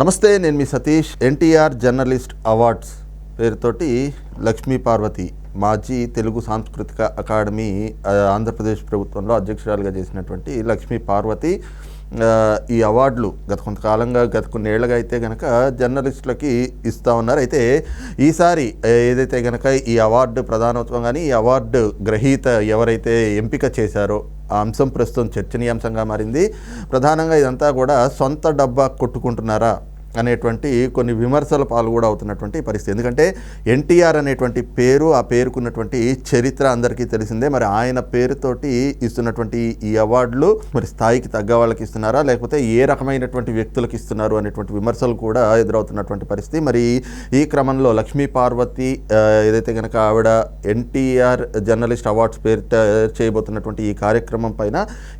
నమస్తే నేను మీ సతీష్ ఎన్టీఆర్ జర్నలిస్ట్ అవార్డ్స్ పేరుతోటి లక్ష్మీ పార్వతి మాజీ తెలుగు సాంస్కృతిక అకాడమీ ఆంధ్రప్రదేశ్ ప్రభుత్వంలో అధ్యక్షురాలుగా చేసినటువంటి లక్ష్మీ పార్వతి ఈ అవార్డులు గత కొంతకాలంగా గత కొన్నేళ్ళుగా అయితే గనక జర్నలిస్టులకి ఇస్తూ ఉన్నారు. అయితే ఈసారి ఏదైతే గనక ఈ అవార్డు ప్రధానోత్సవం కానీ ఈ అవార్డు గ్రహీత ఎవరైతే ఎంపిక చేశారో ఆ అంశం ప్రస్తుతం చర్చనీయాంశంగా మారింది. ప్రధానంగా ఇదంతా కూడా సొంత డబ్బా కొట్టుకుంటున్నారా? అనేటువంటి కొన్ని విమర్శల పాలు కూడా అవుతున్నటువంటి పరిస్థితి. ఎందుకంటే ఎన్టీఆర్ అనేటువంటి పేరు ఆ పేరుకున్నటువంటి చరిత్ర అందరికీ తెలిసిందే. మరి ఆయన పేరుతోటి ఇస్తున్నటువంటి ఈ అవార్డులు మరి స్థాయికి తగ్గ వాళ్ళకి ఇస్తున్నారా? లేకపోతే ఏ రకమైనటువంటి వ్యక్తులకు ఇస్తున్నారు అనేటువంటి విమర్శలు కూడా ఎదురవుతున్నటువంటి పరిస్థితి. మరి ఈ క్రమంలో లక్ష్మీ పార్వతి ఏదైతే కనుక ఆవిడ ఎన్టీఆర్ జర్నలిస్ట్ అవార్డ్స్ పేరు చేయబోతున్నటువంటి ఈ కార్యక్రమం పైన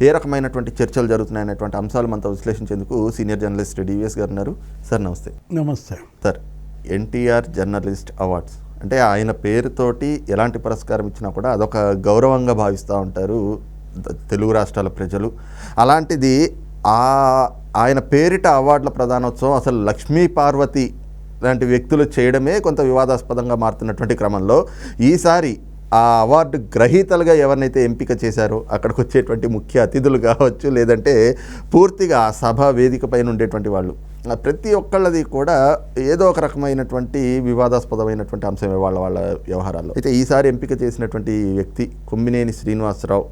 ఏ రకమైనటువంటి చర్చలు జరుగుతున్నాయనేటువంటి అంశాలు మనతో విశ్లేషించేందుకు సీనియర్ జర్నలిస్ట్ డివిఎస్ గారు ఉన్నారు. సార్ నమస్తే. నమస్తే. సార్ ఎన్టీఆర్ జర్నలిస్ట్ అవార్డ్స్ అంటే ఆయన పేరుతోటి ఎలాంటి పురస్కారం ఇచ్చినా కూడా అదొక గౌరవంగా భావిస్తూ ఉంటారు తెలుగు రాష్ట్రాల ప్రజలు. అలాంటిది ఆ ఆయన పేరిట అవార్డుల ప్రధానోత్సవం అసలు లక్ష్మీ పార్వతి లాంటి వ్యక్తులు చేయడమే కొంత వివాదాస్పదంగా మారుతున్నటువంటి క్రమంలో ఈసారి ఆ అవార్డు గ్రహీతలుగా ఎవరినైతే ఎంపిక చేశారో అక్కడికి వచ్చేటువంటి ముఖ్య అతిథులు కావచ్చు లేదంటే పూర్తిగా ఆ సభ వేదిక పైన ఉండేటువంటి వాళ్ళు ప్రతి ఒక్కళ్ళది కూడా ఏదో ఒక రకమైనటువంటి వివాదాస్పదమైనటువంటి అంశమే వాళ్ళ వాళ్ళ వ్యవహారాల్లో. అయితే ఈసారి ఎంపిక చేసినటువంటి వ్యక్తి కొమ్మినేని శ్రీనివాసరావు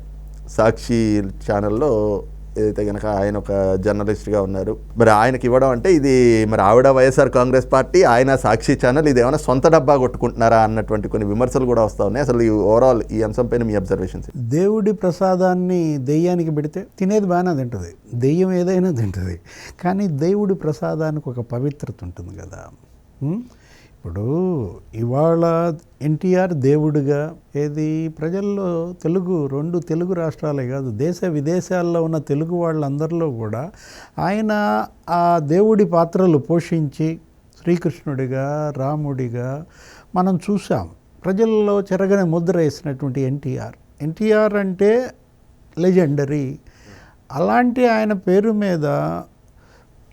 సాక్షి ఛానల్లో ఏదైతే కనుక ఆయన ఒక జర్నలిస్ట్గా ఉన్నారు. మరి ఆయనకి ఇవ్వడం అంటే ఇది మరి ఆవిడ వైఎస్ఆర్ కాంగ్రెస్ పార్టీ ఆయన సాక్షి ఛానల్ ఇది ఏమైనా సొంత డబ్బా కొట్టుకుంటున్నారా అన్నటువంటి కొన్ని విమర్శలు కూడా వస్తా ఉన్నాయి. అసలు ఈ ఓవరాల్ ఈ అంశం పైన మీ అబ్జర్వేషన్స్ దేవుడి ప్రసాదాన్ని దెయ్యానికి పెడితే తినేది బాగానే తింటుంది. దెయ్యం ఏదైనా తింటుంది. కానీ దేవుడి ప్రసాదానికి ఒక పవిత్రత ఉంటుంది కదా. ఇప్పుడు ఇవాళ ఎన్టీఆర్ దేవుడిగా ఏది? ప్రజల్లో తెలుగు రెండు తెలుగు రాష్ట్రాలే కాదు దేశ విదేశాల్లో ఉన్న తెలుగు వాళ్ళందరిలో కూడా ఆయన ఆ దేవుడి పాత్రలు పోషించి శ్రీకృష్ణుడిగా రాముడిగా మనం చూసాం ప్రజల్లో చెరగని ముద్ర వేసినటువంటి ఎన్టీఆర్. ఎన్టీఆర్ అంటే లెజెండరీ. అలాంటి ఆయన పేరు మీద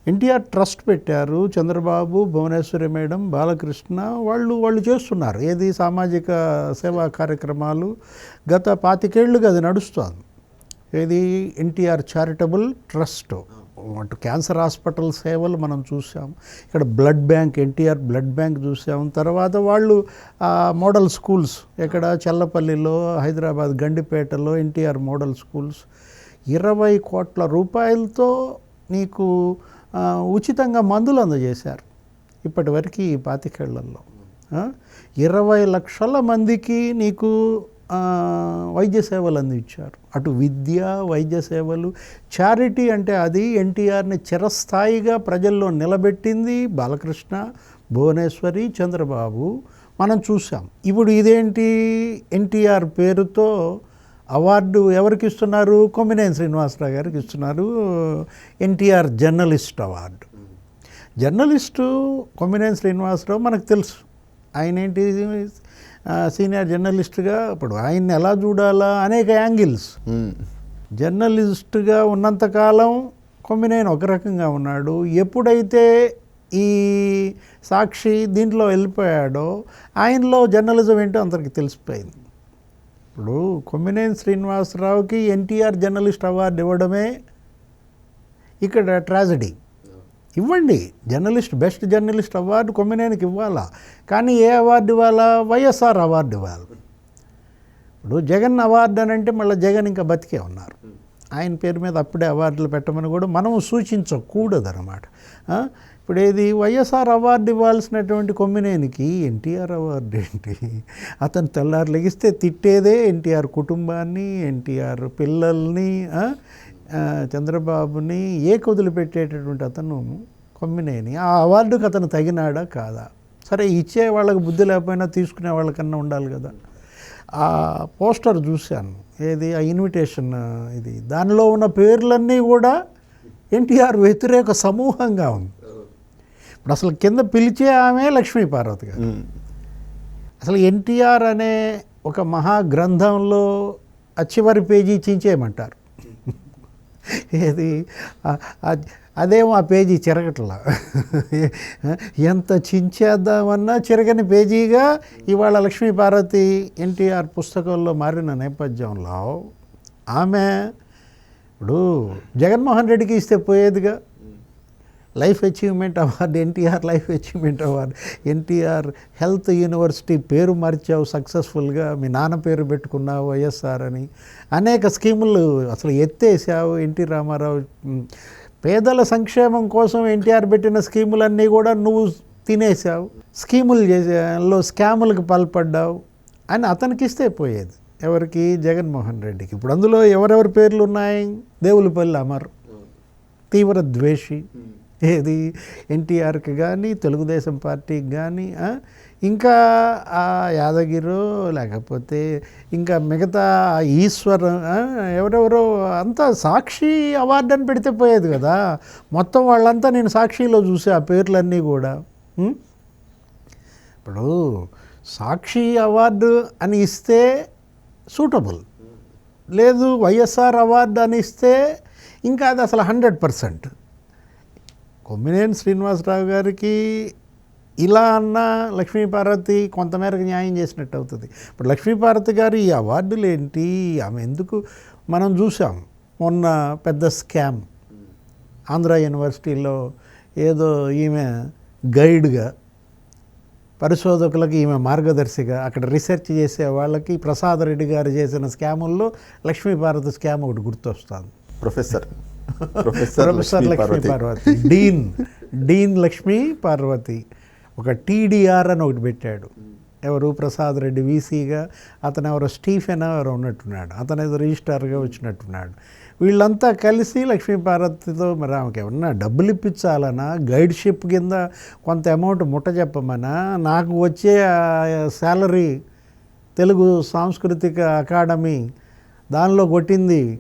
ఎన్టీఆర్ ట్రస్ట్ పెట్టారు. చంద్రబాబు భువనేశ్వరి మేడం బాలకృష్ణ వాళ్ళు వాళ్ళు చేస్తున్నారు. ఏది సామాజిక సేవా కార్యక్రమాలు? గత పాతికేళ్ళుగా అది నడుస్తుంది. ఏది? NTR charitable trust. అటు క్యాన్సర్ హాస్పిటల్ సేవలు మనం చూసాం. ఇక్కడ blood bank NTR blood bank చూసాం. తర్వాత వాళ్ళు మోడల్ స్కూల్స్ ఇక్కడ చల్లపల్లిలో హైదరాబాద్ గండిపేటలో ఎన్టీఆర్ మోడల్ స్కూల్స్. ఇరవై కోట్ల రూపాయలతో నీకు ఉచితంగా మందులు అందజేశారు ఇప్పటివరకు ఈ పాతికేళ్ళలో. ఇరవై లక్షల మందికి నీకు వైద్య సేవలు అందించారు. అటు విద్య వైద్య సేవలు చారిటీ అంటే అది ఎన్టీఆర్ని చిరస్థాయిగా ప్రజల్లో నిలబెట్టింది బాలకృష్ణ భువనేశ్వరి చంద్రబాబు. మనం చూసాం ఇప్పుడు ఇదేంటి ఎన్టీఆర్ పేరుతో అవార్డు ఎవరికి ఇస్తున్నారు? కొమ్మినేని శ్రీనివాసరావు గారికి ఇస్తున్నారు. NTR journalist award. Journalist Kommineni Srinivasarao మనకు తెలుసు. ఆయన ఏంటి? సీనియర్ జర్నలిస్ట్గా ఇప్పుడు ఆయన్ని ఎలా చూడాలా? అనేక యాంగిల్స్. జర్నలిస్ట్గా ఉన్నంతకాలం కొమ్మినేని ఒక రకంగా ఉన్నాడు. ఎప్పుడైతే ఈ సాక్షి దీంట్లో వెళ్ళిపోయాడో ఆయనలో జర్నలిజం ఏంటో అందరికి తెలిసిపోయింది. ఇప్పుడు కొమ్మినేని శ్రీనివాసరావుకి ఎన్టీఆర్ జర్నలిస్ట్ అవార్డు ఇవ్వడమే ఇక్కడ ట్రాజడీ. ఇవ్వండి జర్నలిస్ట్ బెస్ట్ జర్నలిస్ట్ అవార్డు కొమ్మినేనికి ఇవ్వాలా? కానీ ఏ అవార్డు ఇవ్వాలా? వైఎస్ఆర్ అవార్డు ఇవ్వాలి. ఇప్పుడు జగన్ అవార్డు అని అంటే మళ్ళీ జగన్ ఇంకా బతికే ఉన్నారు. ఆయన పేరు మీద అప్పుడే అవార్డులు పెట్టమని కూడా మనం సూచించకూడదు అనమాట ఇప్పుడు ఏది వైఎస్ఆర్ అవార్డు ఇవ్వాల్సినటువంటి కొమ్మినేనికి ఎన్టీఆర్ అవార్డు ఏంటి? అతను తెల్లారు లెగిస్తే తిట్టేదే ఎన్టీఆర్ కుటుంబాన్ని ఎన్టీఆర్ పిల్లల్ని చంద్రబాబుని ఏ కుదిలిపెట్టేటటువంటి అతను కొమ్మినేని. ఆ అవార్డుకి అతను తగినాడా కాదా? సరే ఇచ్చే వాళ్ళకి బుద్ధి లేకపోయినా తీసుకునే వాళ్ళకన్నా ఉండాలి కదా. ఆ పోస్టర్ చూశాను. ఏది? ఆ ఇన్విటేషన్ ఇది. దానిలో ఉన్న పేర్లన్నీ కూడా ఎన్టీఆర్ వ్యతిరేక సమూహంగా ఉంది. ఇప్పుడు అసలు కింద పిలిచే ఆమె లక్ష్మీ పార్వతి గారు. అసలు ఎన్టీఆర్ అనే ఒక మహా గ్రంథంలో చివరి పేజీ చించేయమంటారు. ఏది? అదేమో ఆ పేజీ చిరగట్లా. ఎంత చించేద్దామన్నా చిరగని పేజీగా ఇవాళ లక్ష్మీ పార్వతి ఎన్టీఆర్ పుస్తకంలో మారిన నేపథ్యంలో ఆమె ఇప్పుడు జగన్మోహన్ రెడ్డికి ఇస్తే పోయేదిగా. Life achievement award NTR life achievement award NTR health university పేరు మార్చావు సక్సెస్ఫుల్గా మీ నాన్న పేరు పెట్టుకున్నావు వైఎస్ఆర్ అని. అనేక స్కీములు అసలు ఎత్తేసావు ఎన్టీ రామారావు. పేదల సంక్షేమం కోసం ఎన్టీఆర్ పెట్టిన స్కీములన్నీ కూడా నువ్వు తినేసావు. స్కీములు చేసేలో స్కాములకు పాల్పడ్డావు అని అతనికి ఇస్తే పోయేది. ఎవరికి? జగన్మోహన్ రెడ్డికి. ఇప్పుడు అందులో ఎవరెవరి పేర్లు ఉన్నాయి? దేవులపల్లి అమర్. తీవ్ర ద్వేషి. ఏది? ఎన్టీఆర్కి కానీ తెలుగుదేశం పార్టీకి కానీ ఇంకా ఆ యాదగిరో లేకపోతే ఇంకా మిగతా ఈశ్వర్ ఎవరెవరో అంతా సాక్షి అవార్డు అని పెడితే పోయేది కదా. మొత్తం వాళ్ళంతా నేను సాక్షిలో చూసే ఆ పేర్లన్నీ కూడా. ఇప్పుడు సాక్షి అవార్డు అని ఇస్తే సూటబుల్. లేదు వైఎస్ఆర్ అవార్డు అని ఇస్తే ఇంకా అది అసలు హండ్రెడ్ పర్సెంట్. కొమ్మినేని శ్రీనివాసరావు గారికి ఇలా అన్న లక్ష్మీపార్వతి కొంతమేరకు న్యాయం చేసినట్టు అవుతుంది. ఇప్పుడు లక్ష్మీపార్వతి గారు ఈ అవార్డులు ఏంటి? ఆమె ఎందుకు మనం చూసాం మొన్న పెద్ద స్కామ్. ఆంధ్ర యూనివర్సిటీలో ఏదో ఈమె గైడ్గా పరిశోధకులకు ఈమె మార్గదర్శిగా అక్కడ రీసెర్చ్ చేసే వాళ్ళకి ప్రసాద్ రెడ్డి గారు చేసిన స్కాముల్లో లక్ష్మీపార్వతి స్కామ్ ఒకటి గుర్తొస్తుంది. Professor professor Lakshmi Parvathi. Dean. Dean Lakshmi Parvathi. ఒక టీడీఆర్ అని ఒకటి పెట్టాడు. ఎవరు? ప్రసాద్ రెడ్డి వీసీగా. అతను ఎవరో? స్టీఫెన్ ఎవరో ఉన్నట్టున్నాడు. అతను ఏదో రిజిస్టార్గా వచ్చినట్టున్నాడు. వీళ్ళంతా కలిసి లక్ష్మీ పార్వతితో మరి ఆమెకి ఏమన్నా డబ్బులు ఇప్పించాలనా? గైడ్షిప్ కింద కొంత అమౌంట్ ముట్ట చెప్పమనా? నాకు వచ్చే శాలరీ తెలుగు సాంస్కృతిక అకాడమీ దానిలో కొట్టింది.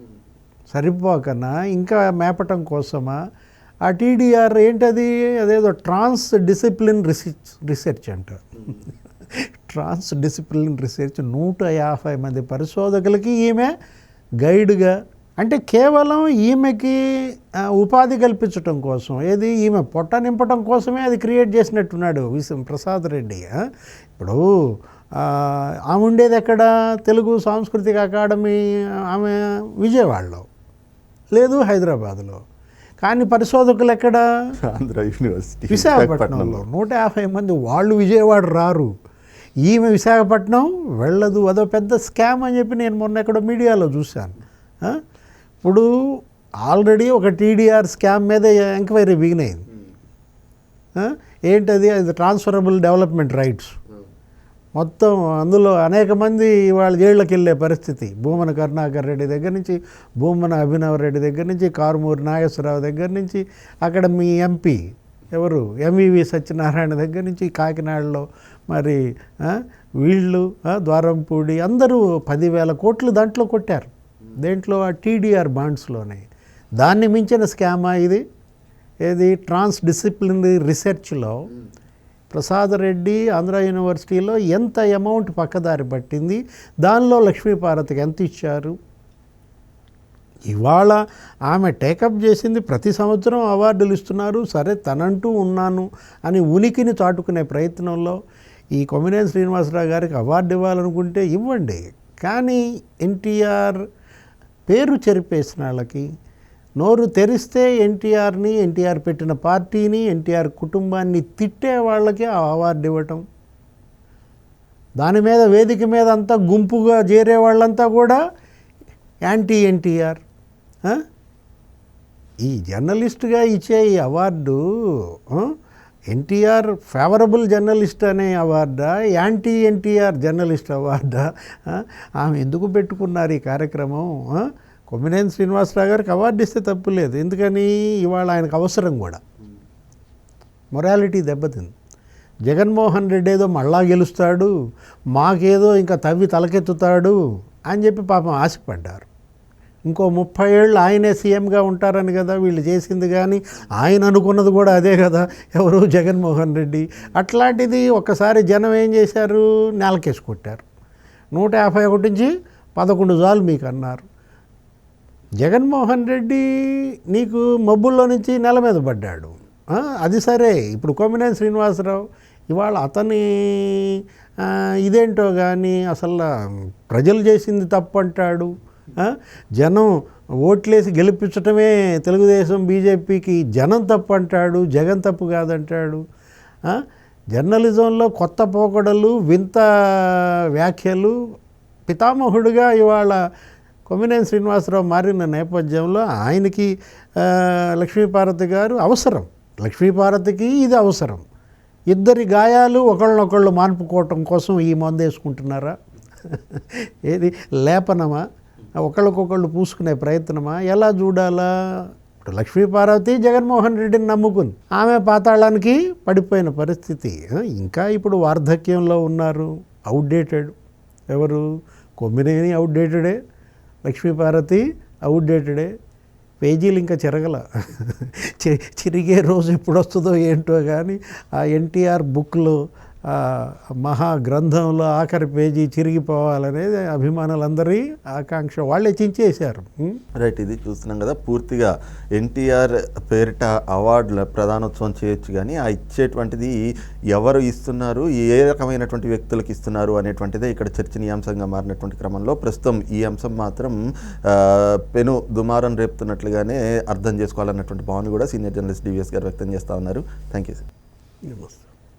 సరిపోకనా? ఇంకా మేపటం కోసమా? ఆ టీడీఆర్ ఏంటది? అదేదో ట్రాన్స్ డిసిప్లిన్ రీసెర్చ్ రీసెర్చ్ అంట. ట్రాన్స్ డిసిప్లిన్ రీసెర్చ్ నూట యాభై మంది పరిశోధకులకి ఈమె గైడ్గా అంటే కేవలం ఈమెకి ఉపాధి కల్పించటం కోసం. ఏది? ఈమె పొట్ట నింపటం కోసమే అది క్రియేట్ చేసినట్టున్నాడు విశ్వం ప్రసాద్ రెడ్డి. ఇప్పుడు ఆమె ఉండేది ఎక్కడ? తెలుగు సాంస్కృతిక అకాడమీ ఆమె విజయవాడలో. లేదు హైదరాబాద్లో. కానీ పరిశోధకులు ఎక్కడ? ఆంధ్ర యూనివర్సిటీ విశాఖపట్నంలో. నూట యాభై మంది వాళ్ళు విజయవాడ రారు. ఈమె విశాఖపట్నం వెళ్ళదు అదో పెద్ద స్కామ్ అని చెప్పి నేను మొన్న ఎక్కడో మీడియాలో చూశాను? ఇప్పుడు ఆల్రెడీ ఒక టీడీఆర్ స్కామ్ మీద ఎంక్వైరీ బిగినైంది? ఏంటది? అది ట్రాన్స్ఫరబుల్ డెవలప్మెంట్ రైట్స్ మొత్తం అందులో అనేక మంది వాళ్ళ జైళ్ళకి వెళ్ళే పరిస్థితి. భూమన కరుణాకర్ రెడ్డి దగ్గర నుంచి భూమన అభినవ్ రెడ్డి దగ్గర నుంచి కారుమూరి నాగేశ్వరరావు దగ్గర నుంచి అక్కడ మీ ఎంపీ ఎవరు? ఎంవివి సత్యనారాయణ దగ్గర నుంచి కాకినాడలో మరి వీళ్ళు ద్వారంపూడి అందరూ పదివేల కోట్లు దాంట్లో కొట్టారు. దేంట్లో? ఆ టీడీఆర్ బాండ్స్లోనే. దాన్ని మించిన స్కామా ఇది? ఏది? ట్రాన్స్ డిసిప్లినరీ రీసెర్చ్లో ప్రసాద్ రెడ్డి ఆంధ్ర యూనివర్సిటీలో ఎంత అమౌంట్ పక్కదారి పట్టింది? దానిలో లక్ష్మీపార్వతికి ఎంత ఇచ్చారు? ఇవాళ ఆమె టేకప్ చేసింది ప్రతి సంవత్సరం అవార్డులు ఇస్తున్నారు. సరే తనంటూ ఉన్నాను అని ఉనికిని చాటుకునే ప్రయత్నంలో ఈ కొమ్మినేని శ్రీనివాసరావు గారికి అవార్డు ఇవ్వాలనుకుంటే ఇవ్వండి. కానీ ఎన్టీఆర్ పేరు చెరిపేసిన వాళ్ళకి నోరు తెరిస్తే ఎన్టీఆర్ని ఎన్టీఆర్ పెట్టిన పార్టీని ఎన్టీఆర్ కుటుంబాన్ని తిట్టే వాళ్ళకి ఆ అవార్డు ఇవ్వటం. దాని మీద వేదిక మీద అంతా గుంపుగా చేరే వాళ్ళంతా కూడా యాంటీ ఎన్టీఆర్. ఈ జర్నలిస్ట్గా ఇచ్చే ఈ అవార్డు ఎన్టీఆర్ ఫేవరబుల్ జర్నలిస్ట్ అనే అవార్డా యాంటీ ఎన్టీఆర్ జర్నలిస్ట్ అవార్డా? ఆమె ఎందుకు పెట్టుకున్నారు ఈ కార్యక్రమం? కొమ్మినేని శ్రీనివాసరావు గారికి అవార్డు ఇస్తే తప్పు లేదు. ఎందుకని? ఇవాళ ఆయనకు అవసరం కూడా. మొరాలిటీ దెబ్బతింది. జగన్మోహన్ రెడ్డి ఏదో మళ్ళా గెలుస్తాడు మాకేదో ఇంకా తవ్వి తలకెత్తుతాడు అని చెప్పి పాపం ఆశపడ్డారు. ఇంకో ముప్పై ఏళ్ళు ఆయనే సీఎంగా ఉంటారని కదా వీళ్ళు చేసింది కానీ ఆయన అనుకున్నది కూడా అదే కదా ఎవరు జగన్మోహన్ రెడ్డి? అట్లాంటిది ఒక్కసారి జనం ఏం చేశారు? నేలకేసి కొట్టారు. నూట యాభై ఒకటి నుంచి పదకొండు జాలు మీకు అన్నారు జగన్మోహన్ రెడ్డి నీకు మబ్బుల్లో నుంచి నెల మీద పడ్డాడు. అది సరే. ఇప్పుడు కొమ్మినేని శ్రీనివాసరావు ఇవాళ అతని ఇదేంటో కానీ అసలు ప్రజలు చేసింది తప్పు అంటాడు జనం ఓట్లేసి గెలిపించటమే తెలుగుదేశం బీజేపీకి జనం తప్పు అంటాడు జగన్ తప్పు కాదంటాడు. జర్నలిజంలో కొత్త పోకడలు వింత వ్యాఖ్యలు పితామహుడుగా ఇవాళ కొమ్మినేని శ్రీనివాసరావు మారిన నేపథ్యంలో ఆయనకి లక్ష్మీపార్వతి గారు అవసరం. లక్ష్మీపార్వతికి ఇది అవసరం. ఇద్దరి గాయాలు ఒకళ్ళనొకళ్ళు మాన్పుకోవటం కోసం ఈ మందు వేసుకుంటున్నారా? ఏది? లేపనమా? ఒకళ్ళకొకళ్ళు పూసుకునే ప్రయత్నమా? ఎలా చూడాలా? ఇప్పుడు లక్ష్మీపార్వతి జగన్మోహన్ రెడ్డిని నమ్ముకుని ఆమె పాతాళానికి పడిపోయిన పరిస్థితి. ఇంకా ఇప్పుడు వార్ధక్యంలో ఉన్నారు. అవుట్డేటెడ్. ఎవరు? కొమ్మినేని అవుట్డేటెడే. లక్ష్మీపార్వతి అవుట్డేటెడే. పేజీలు ఇంకా చెరగల. చి- చిరిగే రోజు ఎప్పుడు వస్తుందో ఏంటో కానీ ఆ ఎన్టీఆర్ బుక్లో ఆ మహా గ్రంథంలో ఆఖరి పేజీ చిరిగిపోవాలనేది అభిమానులందరి ఆకాంక్ష. వాళ్ళే చించేశారు? రైట్ ఇది చూస్తున్నాం కదా పూర్తిగా ఎన్టీఆర్ పేరిట అవార్డుల ప్రధానోత్సవం చేయొచ్చు కానీ ఆ ఇచ్చేటువంటిది ఎవరు ఇస్తున్నారు ఏ రకమైనటువంటి వ్యక్తులకు ఇస్తున్నారు అనేటువంటిదే ఇక్కడ చర్చనీయాంశంగా మారినటువంటి క్రమంలో ప్రస్తుతం ఈ అంశం మాత్రం పెను దుమారం రేపుతున్నట్లుగానే అర్థం చేసుకోవాలన్నటువంటి భావన కూడా సీనియర్ జర్నలిస్ట్ డివిఎస్ గారు వ్యక్తం చేస్తూ ఉన్నారు. Thank you sir